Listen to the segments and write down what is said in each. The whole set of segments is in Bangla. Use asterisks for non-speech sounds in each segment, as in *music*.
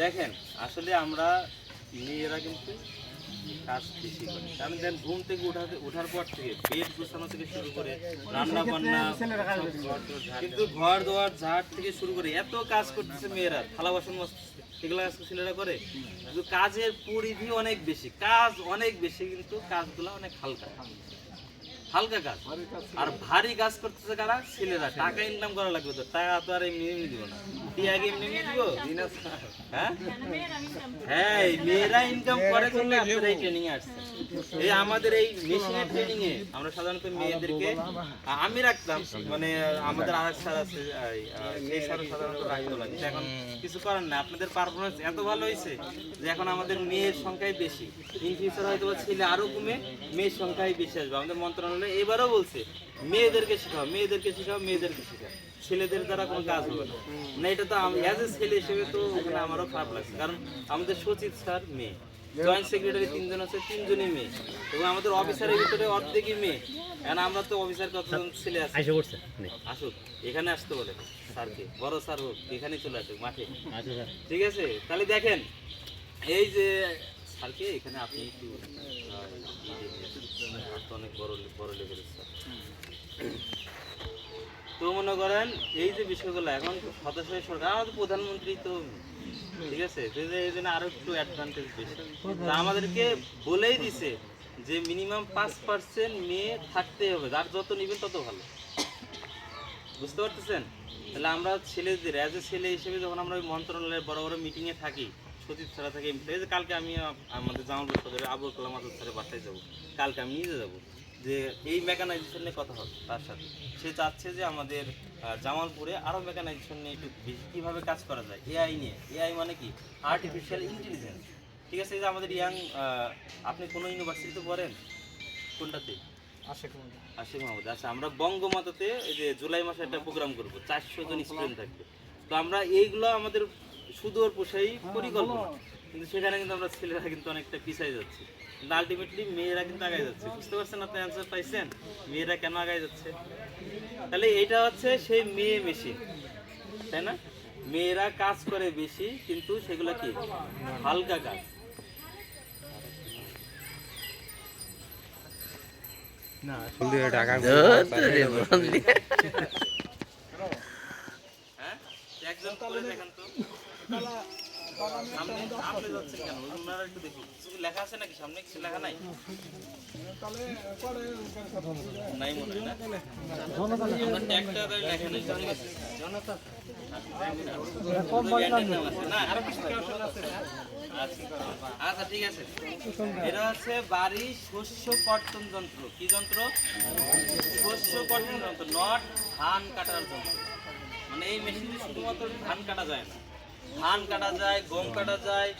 দেখেন আসলে আমরা মেয়েরা কিন্তু কাজ বেশি করে। কারণ দেন ঘুম থেকে উঠাতে ওঠার পর থেকে পেট গুছানো থেকে শুরু করে রান্না বান্না কিন্তু ঘর দোয়ার ঝাড় থেকে শুরু করে এত কাজ করতেছে মেয়েরা। থালা বাসন এগুলো কাজ ছেলেরা করে। কিন্তু কাজের পরিধি অনেক বেশি। কাজ অনেক বেশি কিন্তু কাজগুলো অনেক হালকা। হালকা কাজ আর ভারী কাজ করতেছে কারা? ছেলেরা। টাকা ইনকাম করা লাগবে তো। টাকা তো আর এমনি এমনি দিব না। টিয়াকে এমনি এমনি দিব? হ্যাঁ? হ্যাঁ এই মেয়েরা ইনকাম করে জন্য আপনারা এই ট্রেনিং এ আসছে এই আমাদের এই মেশিনের ট্রেনিং এ আমরা সাধারণত মেয়েদেরকে আমি রাখতাম। মানে আমাদের আরেক স্যার আছে এই, স্যার সাধারণত রাখতো না। কিন্তু এখন কিছু করার না আপনাদের পারফরমেন্স এত ভালো হয়েছে যে এখন আমাদের মেয়ের সংখ্যাই বেশি। ইন ফিউচার হয়তো ছেলে আরও কমে মেয়ের সংখ্যাই বেশি আসবে। আমাদের মন্ত্রণালয় এবারও বলছে মেয়েদেরকে শেখাও মেয়েদেরকে শেখাও মেয়েদেরকে শেখাও। ছেলেদের দ্বারা কোনো কাজ হবে না। না এটা তো অ্যাজ এ ছেলে হিসেবে তো ওখানে আমারও খারাপ লাগছে। কারণ আমাদের সচিব স্যার মেয়ে। জয়েন্ট সেক্রেটারি তিনজন আছে তিনজনই মেয়ে। এবং আমাদের অফিসারের ভিতরে অর্ধেকই মেয়ে। এখন আমরা তো অফিসার কতজন ছেলে আছে? করছে আসুক এখানে আসতে বলে স্যারকে। বড় স্যার হোক এখানে চলে আসুক মাঠে। আচ্ছা ঠিক আছে? তাহলে দেখেন এই যে স্যারকে এখানে আপনি একটু আহ, তো অনেক বড় বড় লেভেলের স্যার তো মনে করেন এই যে বিষয়গুলো এখন সদস্য সরকার আমাদের প্রধানমন্ত্রী তো ঠিক আছে? এই জন্য আরও একটু অ্যাডভান্টেজ বেশি। তা আমাদেরকে বলেই দিছে যে মিনিমাম পাঁচ পার্সেন্ট মেয়ে থাকতে হবে। যার যত নিবেন তত ভালো। বুঝতে পারতেছেন? তাহলে আমরা ছেলেদের অ্যাজ এ ছেলে হিসেবে যখন আমরা ওই মন্ত্রণালয়ের বড় বড় মিটিংয়ে থাকি সচিব ছাড়া থাকি এই যে কালকে আমি আমাদের জামাল সদরে আবুল কালাম আজাদ স্যারের বাসায় যাব। কালকে আমি নিজে যাব। যে এই মেকানাইজেশন নিয়ে কথা হবে তার সাথে। সে চাচ্ছে যে আমাদের জামালপুরে আরও মেকানাইজেশন নিয়ে একটু বেশি কীভাবে কাজ করা যায় এআই নিয়ে। এআই মানে কি? আর্টিফিশিয়াল ইন্টেলিজেন্স ঠিক আছে এই যে আমাদের ইয়াং আপনি কোনো ইউনিভার্সিটিতে পড়েন? কোনটাতে? আশিক মাহমুদ। আচ্ছা আমরা বঙ্গমাতাতে এই যে জুলাই মাসে একটা প্রোগ্রাম করব। চারশো জন স্টুডেন্ট থাকবে। তো আমরা এইগুলো আমাদের সুদূর প্রসারী পরিকল্পনা। কিন্তু সেখানে কিন্তু আমরা ছেলেরা কিন্তু অনেকটা পিছাই যাচ্ছি। কিন্তু আলটিমেটলি মেয়েরা কিন্তু আগায় যাচ্ছে। বুঝতে পারছেন আপনি অ্যান্সার পাইছেন? মেয়েরা কেন আগায় যাচ্ছে? তাহলে এটা হচ্ছে সেই মেয়ে মেশিন তাই না? মেয়েরা কাজ করে বেশি কিন্তু সেগুলো কি? হালকা কাজ। না হ্যাঁ একজন করে তো। সামনে যাচ্ছেন কেন? ওনারা একটু দেখুন। লেখা আছে নাকি সামনে? কিছু লেখা নাই? নাই মনে হয় না। লেখা নেই আরও কিছু আছে। আচ্ছা। আচ্ছা ঠিক আছে। এটা হচ্ছে বাড়ি শস্য কর্তন যন্ত্র। কি যন্ত্র? শস্য কর্তন যন্ত্র, নট ধান কাটার যন্ত্র। মানে এই মেশিনে শুধুমাত্র ধান কাটা যায় না। ধান কাটা যায়, গম কাটা যায়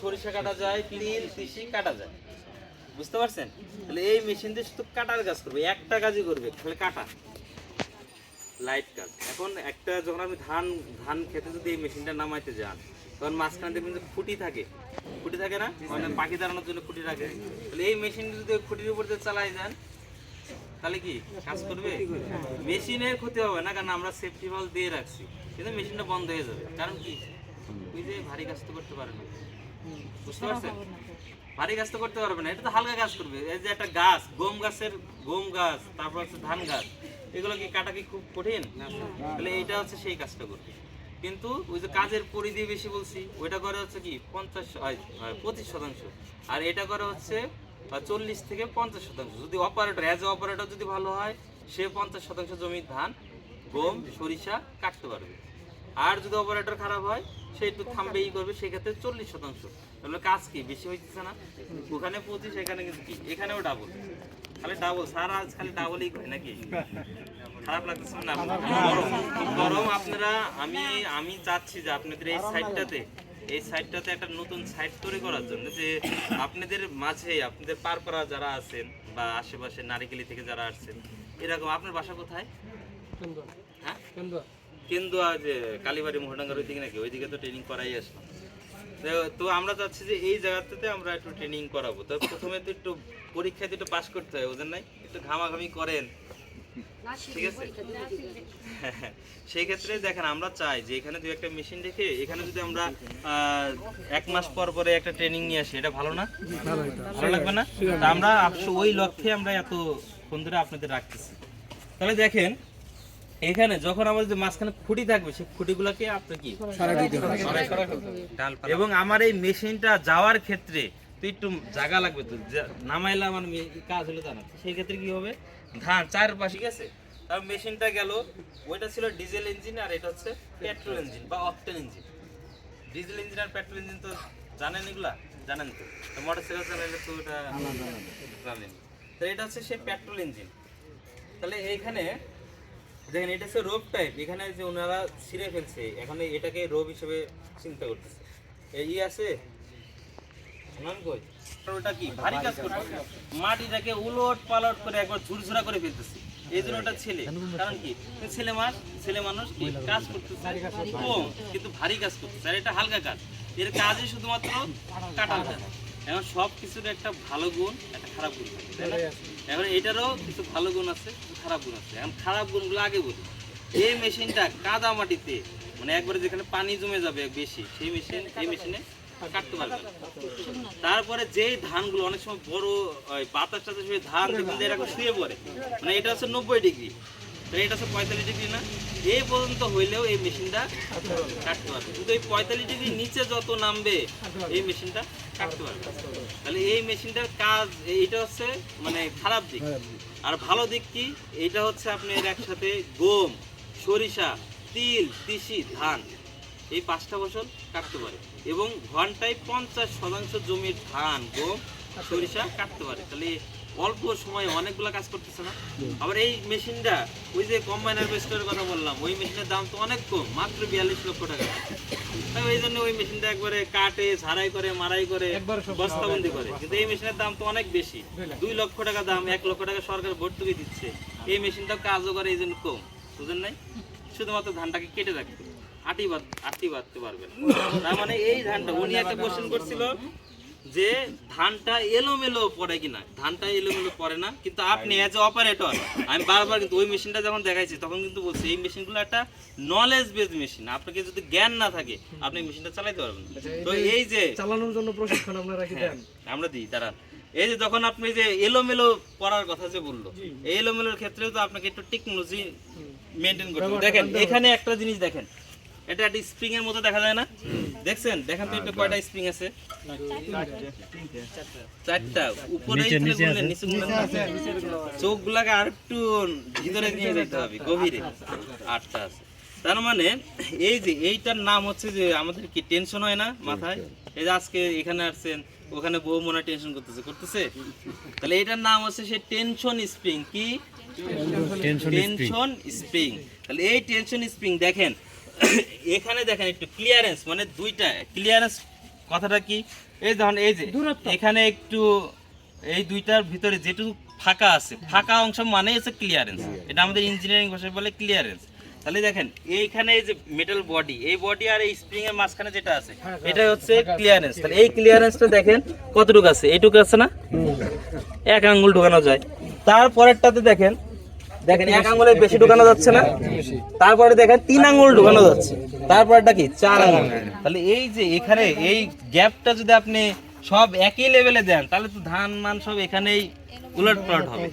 সরিষা কাটা যায়, তিল, তিসি কাটা যায়। বুঝতে পারছেন? তাহলে এই মেশিন দিয়ে শুধু কাটার কাজ করবে, একটা কাজই করবে খালি কাটা। লাইট কাজ। এখন একটা যখন আপনি ধান ধান খেতে যদি এই মেশিনটা নামাইতে যান, তখন মাঝখানে দেখবেন যে খুঁটি থাকে। খুঁটি থাকে না? মানে পাখি দাঁড়ানোর জন্য খুঁটি রাখে। তাহলে এই মেশিন যদি খুঁটির উপর দিয়ে চালাই যান তাহলে কি? কাজ করবে? মেশিনের ক্ষতি হবে না কারণ আমরা সেফটি ভালো দিয়ে রাখছি। কিন্তু মেশিনটা বন্ধ হয়ে যাবে। কারণ কি? ওই যে ভারী কাজ তো করতে পারে না। বুঝতে পারছেন? ভারী কাজ তো করতে পারবে না। এটা তো হালকা কাজ করবে। এই যে একটা গাছ গম গাছের গম গাছ তারপর হচ্ছে ধান গাছ এগুলো কি কাটা কি খুব কঠিন? তাহলে এইটা হচ্ছে সেই কাজটা করবে। কিন্তু ওই যে কাজের পরিধি বেশি বলছি ওইটা করে হচ্ছে কি? পঞ্চাশ পঁচিশ শতাংশ। আর এটা করে হচ্ছে চল্লিশ থেকে পঞ্চাশ শতাংশ। যদি অপারেটর অ্যাজ এ অপারেটর যদি ভালো হয়, সে পঞ্চাশ শতাংশ জমির ধান, গম, সরিষা কাটতে পারবে। আর যদি অপারেটর খারাপ হয়, সে একটু থামবে থামবেই করবে, সেক্ষেত্রে চল্লিশ শতাংশ। তাহলে কাজ কি? বেশি হইতেছে না? ওখানে পঁচিশ, এখানে কিন্তু কি? এখানেও ডাবল খালি ডাবল সারা আজ খালি ডাবলই করে নাকি? খারাপ লাগতেছে না? বরং আপনারা, আমি আমি চাচ্ছি যে আপনাদের এই সাইডটাতে এই সাইডটাতে একটা নতুন সাইট তৈরি করার জন্য যে আপনাদের মাঝে আপনাদের পারপাড়া যারা আছেন বা আশেপাশে নারিকেলি থেকে যারা আসছেন এরকম আপনার বাসা কোথায়? হ্যাঁ? কেন্দুয়া। যে কালীবাড়ি মোহনডাঙ্গার ওইদিকে নাকি? ওইদিকে তো ট্রেনিং করাই আসলাম। তো- তো আমরা চাচ্ছি যে এই জায়গাটাতে আমরা একটু ট্রেনিং করাবো। তো প্রথমে তো একটু পরীক্ষায় তো একটু পাস করতে হয় ওদের নাই? একটু ঘামাঘামি করেন। ঠিক আছে? *laughs* সেই ক্ষেত্রে দেখেন আমরা চাই যে এখানে দুই একটা মেশিন রেখে এখানে যদি আমরা এক মাস পর পরে একটা ট্রেনিং নিয়ে আসি এটা ভালো না? ভালো লাগবে না? আমরা ওই লক্ষ্যে আমরা এত ফোন ধরে আপনাদের রাখতেছি। তাহলে দেখেন এখানে যখন আমাদের মাঝখানে খুঁটি থাকবে সেই খুঁটিগুলোকে আপনার কি। এবং আমার এই মেশিনটা যাওয়ার ক্ষেত্রে তো একটু জায়গা লাগবে তো যা- নামাইলাম কাজ হলো তা না। সেই ক্ষেত্রে কি হবে? ধান চারপাশে ঠিক আছে? তার মেশিনটা গেল। ওইটা ছিল ডিজেল ইঞ্জিন আর এটা হচ্ছে পেট্রোল ইঞ্জিন বা অকটেন ইঞ্জিন ডিজেল ইঞ্জিন আর পেট্রোল ইঞ্জিন তো জানেন এগুলা? জানেন তো? মোটরসাইকেল চালাইলে তো ওটা জানেন। তো এটা হচ্ছে সেই পেট্রোল ইঞ্জিন তাহলে এইখানে দেখেন এটা হচ্ছে রোপ টাইপ এখানে যে ওনারা ছিঁড়ে ফেলছে এখন এটাকে রোপ হিসেবে চিন্তা করতেছে। এই আছে? ওটা কি? ভারী কাজ করতেছে? মাটিটাকে উলট পালট করে একবার ঝুরঝুরা করে ফেলতেছে। এই জন্য ওটা ছেলে। কারণ কি? ছেলে মাস ছেলে মানুষ কি? কাজ করতেছে। কম কিন্তু ভারী কাজ করতেছে। আর এটা হালকা কাজ। এর কাজই শুধুমাত্র কাটাল কাজ। এখন সব কিছুর একটা ভালো গুণ একটা খারাপ গুণ থাকে তাই না? এখন এটারও কিছু ভালো গুণ আছে কিছু খারাপ গুণ আছে। এখন খারাপ গুণগুলো আগে বলি। এই মেশিনটা কাদা মাটিতে মানে একবারে যেখানে পানি জমে যাবে বেশি সেই মেশিন এই মেশিনে কাটতে পারবে না। তারপরে যেই ধানগুলো অনেক সময় বড় বাতাস টাতাস হয়ে ধান শুয়ে পড়ে। মানে এটা হচ্ছে নব্বই ডিগ্রি। তো এটা হচ্ছে পঁয়তাল্লিশ ডিগ্রি না? এই পর্যন্ত হইলেও এই মেশিনটা কাটতে পারবে। কিন্তু এই পঁয়তাল্লিশ ডিগ্রি নিচে যত নামবে, এই মেশিনটা কাটতে পারবে। তাহলে এই মেশিনটার কাজ, এইটা হচ্ছে মানে খারাপ দিক। আর ভালো দিক কি? এইটা হচ্ছে আপনার একসাথে গম, সরিষা, তিল, তিসি, ধান। এই পাঁচটা ফসল কাটতে পারে। এবং ঘন্টায় পঞ্চাশ শতাংশ জমির ধান গম সরিষা কাটতে পারে। তাহলে অল্প সময়ে অনেকগুলো কাজ করতেছে না? আবার এই মেশিনটা ওই যে কম্বাইনার হারভেস্টারের কথা বললাম ওই মেশিনের দাম তো অনেক কম মাত্র বিয়াল্লিশ লক্ষ টাকা। তাই ওই জন্য ওই মেশিনটা একবারে কাটে ঝাড়াই করে মারাই করে বস্তাবন্দি করে। কিন্তু এই মেশিনের দাম তো অনেক বেশি। দুই লক্ষ টাকা দাম এক লক্ষ টাকা সরকার ভর্তুকি দিচ্ছে। এই মেশিনটা কাজও করে এই জন্য কম। বুঝেন নাই? শুধুমাত্র ধানটাকে কেটে রাখবে। আটি আটি বাঁধতে পারবে তার মানে এই ধানটা উনি একটা কোশ্চেন করছিল যে ধানটা এলোমেলো পড়ে কিনা। ধানটা এলোমেলো পড়ে না কিন্তু আপনি অ্যাজ এ অপারেটর আমি বারবার কিন্তু ওই মেশিনটা যখন দেখাইছি তখন কিন্তু বলছি এই মেশিনগুলো একটা নলেজ বেস মেশিন আপনাকে যদি জ্ঞান না থাকে আপনি মেশিনটা চালাইতে পারবেন তো এই যে চালানোর জন্য প্রশিক্ষণ আপনারা কি দেন। আমরা দিই দাঁড়ান। এই যে যখন আপনি যে এলোমেলো পড়ার কথা যে বলল এই এলোমেলোর ক্ষেত্রেও তো আপনাকে একটু টেকনোলজি মেনটেন করতে দেখেন এখানে একটা জিনিস দেখেন এটা একটা স্প্রিং এর মতো দেখা যায় না? দেখছেন? দেখেন তো একটু কয়টা স্প্রিং আছে? চারটা। উপরে নিচে চোখ গুলাকে আর একটু ভিতরে নিয়ে যেতে হবে গভীরে। আটটা আছে। তার মানে এই যে এইটার নাম হচ্ছে যে আমাদের কি টেনশন হয় না মাথায়? এই যে আজকে এখানে আসছেন ওখানে বউ মনে টেনশন করতেছে করতেছে? তাহলে এটার নাম হচ্ছে সে টেনশন স্প্রিং কি? টেনশন স্প্রিং তাহলে এই টেনশন স্প্রিং দেখেন *coughs* এখানে দেখেন একটু ক্লিয়ারেন্স মানে দুইটা ক্লিয়ারেন্স কথাটা কি? এই দেখুন এই যে এখানে একটু এই দুইটার ভিতরে যেটুকু ফাঁকা আছে ফাঁকা অংশ মানে হচ্ছে ক্লিয়ারেন্স এটা আমাদের ইঞ্জিনিয়ারিং ভাষায় বলে ক্লিয়ারেন্স তাহলে দেখেন এইখানে এই যে মেটাল বডি এই বডি আর এই স্প্রিং এর মাঝখানে যেটা আছে এটা হচ্ছে ক্লিয়ারেন্স তাহলে এই ক্লিয়ারেন্সটা দেখেন কতটুকু আছে? এইটুকু আছে না? এক আঙ্গুল ঢোকানো যায়। তারপরেরটাতে দেখেন দেখেন এক আঙ্গুলের বেশি ঢুকানো যাচ্ছে না। তারপরে দেখেন তিন আঙুল ঢোকানো যাচ্ছে। তারপরটা কি? চার আঙুল তাহলে এই যে এখানে এই গ্যাপটা যদি আপনি সব একই লেভেলে দেন তাহলে তো ধান মান সব এখানেই উলট পালট হবে।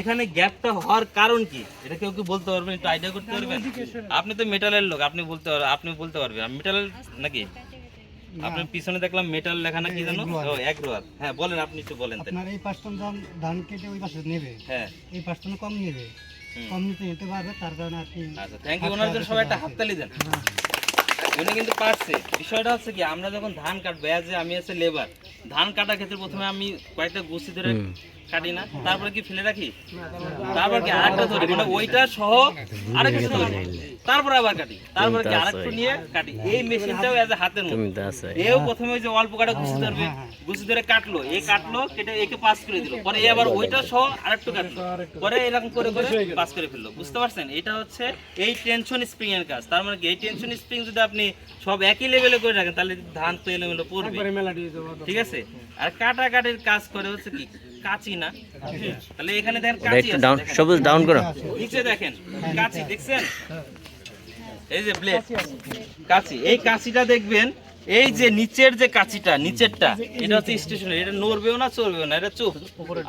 এখানে গ্যাপটা হওয়ার কারণ কি? এটা কেউ কি বলতে পারবেন? একটু আইডিয়া করতে পারবেন? আপনি তো মেটালের লোক আপনি বলতে পারবেন আপনি বলতে পারবেন। মেটাল নাকি? আপনার পিছনে দেখলাম মেটাল লেখা না কি জানো ও এক রোয়াত হ্যাঁ বলেন আপনি একটু বলেন আপনার এই পাঁচ টন ধান কেটে ওই পাশে নেবে। হ্যাঁ। এই পাঁচ টন কম নেবে। কম নিতে নিতে পারবে তার কারণে আর কি আচ্ছা থ্যাংক ইউ ওনার জন্য সবাই একটা হাততালি দেন। উনি কিন্তু পারছে। বিষয়টা হচ্ছে কি আমরা যখন ধান কাটবো as আমি আছে লেবার ধান কাটার ক্ষেত্রে প্রথমে আমি কয়েকটা গুছি ধরে কাটি না তারপরে কি ফেলে রাখি? তারপর কি আরেকটা ধরি মানে ওইটা সহ আরেকটা ধরি। তারপর আবার কাটি তারপর কি আরেকটু নিয়ে কাটি। এই মেশিনটাও এজ হাতের মতো এও প্রথমে ওই যে অল্প কাটা গুছি ধরবে গুছি ধরে কাটলো এই কাটলো কেটে একে পাস করে দিল। পরে এ আবার ওইটা সহ আরেকটু কাটলো। পরে এরকম করে করে পাস করে ফেলল। বুঝতে পারছেন? এটা হচ্ছে এই টেনশন স্প্রিং এর কাজ। তার মানে এই টেনশন স্প্রিং যদি আপনি সব একই লেভেলে করে রাখেন তাহলে ধান তো এলোমেলো পড়বে। ঠিক আছে? আর কাটা কাটাকাটির কাজ করে হচ্ছে কি? কাচি না? তাহলে এখানে দেখেন কাচি কাঁচি একটু ডাউন সবুজ ডাউন করো। নিচে দেখেন কাচি দেখছেন? এই যে ব্লেড কাচি এই কাচিটা দেখবেন এই যে নিচের যে কাঁচিটা নিচেরটা এটা হচ্ছে স্টেশনারি এটা নড়বেও না চলবেও না এটা চুপ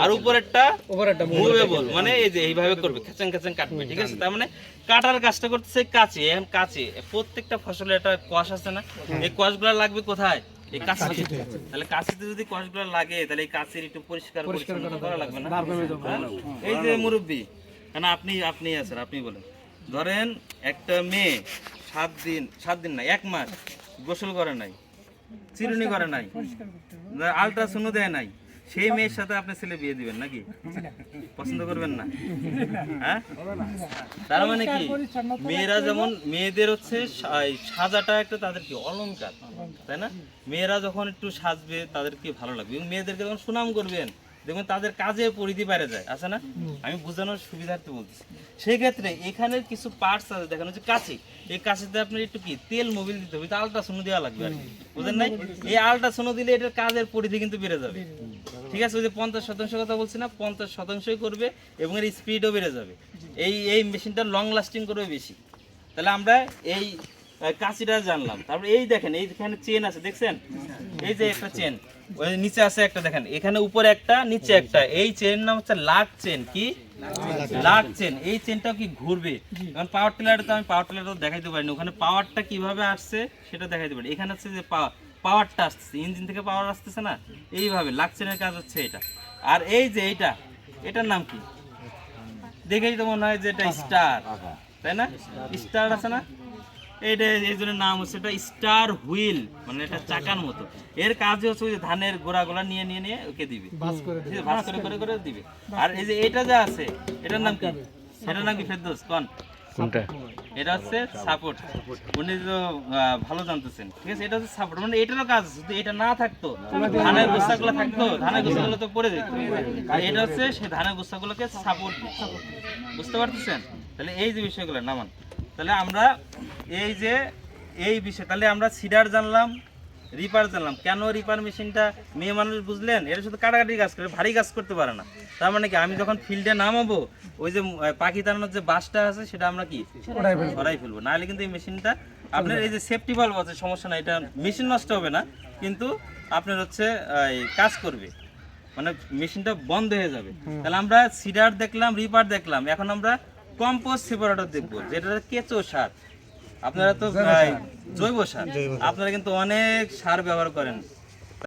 আর উপরেরটা ওভারটা মুভেবল মানে এই যে এইভাবে করবে খেচাং খেচাং কাটবে ঠিক আছে? তার মানে কাটার কাজটা করতেছে কাঁচি এখন কাঁচি প্রত্যেকটা ফসলের একটা কষ আছে না? এই কষগুলো লাগবে কোথায়? এই কাঁচিতে। তাহলে কাঁচিতে যদি কষগুলো লাগে তাহলে এই কাঁচির একটু পরিষ্কার পরিচ্ছন্ন করা লাগবে না? হ্যাঁ? এই যে মুরব্বী কেন আপনি আপনি আছেন আপনি বলেন। ধরেন একটা মেয়ে সাত দিন সাত দিন না এক মাস গোসল করে নাই, চিরুনি করে নাই আলট্রাসাউন্ড দেয় নাই। সেই মেয়ের সাথে আপনি ছেলে বিয়ে দিবেন নাকি? পছন্দ করবেন না? হ্যাঁ? তার মানে কি? মেয়েরা যেমন, মেয়েদের হচ্ছে সাজাটা একটা তাদের কি অলংকার, তাই না? মেয়েরা যখন একটু সাজবে তাদেরকে ভালো লাগবে? এবং মেয়েদেরকে যখন সুনাম করবেন দেখবেন তাদের কাজে পরিধি বাইরে যায় আছে না? আমি বোঝানোর সুবিধার্থে বলছি সেই ক্ষেত্রে এখানের কিছু পার্টস আছে দেখানো হচ্ছে কাছে এই কাছেতে আপনার একটু কি তেল মোবিল দিতে হবে আলট্রাসোনো দেওয়া লাগবে আর কি বুঝলেন নাই? এই আলট্রাসোনো দিলে এটার কাজের পরিধি কিন্তু বেড়ে যাবে। ঠিক আছে ওই যে পঞ্চাশ শতাংশ কথা বলছি না পঞ্চাশ শতাংশই করবে এবং এর স্পিডও বেড়ে যাবে। এই এই মেশিনটা লং লাস্টিং করবে বেশি। তাহলে আমরা এই কাঁচিটা জানলাম। তারপরে এই দেখেন এইখানে চেন আছে দেখছেন? এই যে একটা চেন ওই নিচে আছে একটা দেখেন এখানে উপরে একটা নিচে একটা। এই চেন নাম হচ্ছে লাক চেন কি? লাক চেন এই চেনটাও কি ঘুরবে? কারণ পাওয়ার টিলারে তো আমি পাওয়ার টিলারটা দেখাইতে পারিনি। ওখানে পাওয়ারটা কীভাবে আসছে সেটা দেখাইতে পারি। এখানে হচ্ছে যে পাওয়ারটা আসছে ইঞ্জিন থেকে পাওয়ার আসতেছে না? এইভাবে লাক চেনের কাজ হচ্ছে এটা। আর এই যে এইটা এটার নাম কি? দেখেই তো মনে হয় যে এটা স্টার তাই না? স্টার আছে না? এইটা এই জন্য নাম হচ্ছে এটা স্টার হুইল মানে এটা চাকার মতো। এর কাজ হচ্ছে ওই যে ধানের গোড়াগুলা নিয়ে নিয়ে নিয়ে ওকে দিবে। ভাঁজ করে করে করে দিবে। আর এই যে এটা যা আছে এটার নাম কি? এটার নাম কি ফেরদৌস? কোন? কোনটা? এটা হচ্ছে সাপোর্ট। উনি তো ভালো জানতেছেন। ঠিক আছে এটা হচ্ছে সাপোর্ট। মানে এটারও কাজ যদি এটা না থাকতো ধানের গোসাগুলো থাকতো ধানের গোসাগুলো তো পড়ে যেত। আর এটা হচ্ছে সেই ধানের গোসাগুলোকে সাপোর্ট বুঝতে পারতেছেন? তাহলে এই যে বিষয়গুলো নামান। তাহলে আমরা এই যে এই বিষয় তাহলে আমরা সিডার জানলাম রিপার জানলাম। কেন রিপার মেশিনটা মেয়ে মানুষ বুঝলেন? এটা শুধু কাটাকাটি কাজ করে ভারী কাজ করতে পারে না। তার মানে কি আমি যখন ফিল্ডে নামাবো ওই যে পাখি তাড়ানোর যে বাসটা আছে সেটা আমরা কি? সরাই ফেলব। নাহলে কিন্তু এই মেশিনটা আপনার এই যে সেফটি ভালভ আছে সমস্যা না এটা মেশিন নষ্ট হবে না। কিন্তু আপনার হচ্ছে কাজ করবে। মানে মেশিনটা বন্ধ হয়ে যাবে। তাহলে আমরা সিডার দেখলাম রিপার দেখলাম। এখন আমরা কম্পোস্ট সেপারেটর দেখব যেটা কেঁচো সার। আপনারা তো জৈব সার। আপনারা কিন্তু অনেক সার ব্যবহার করেন।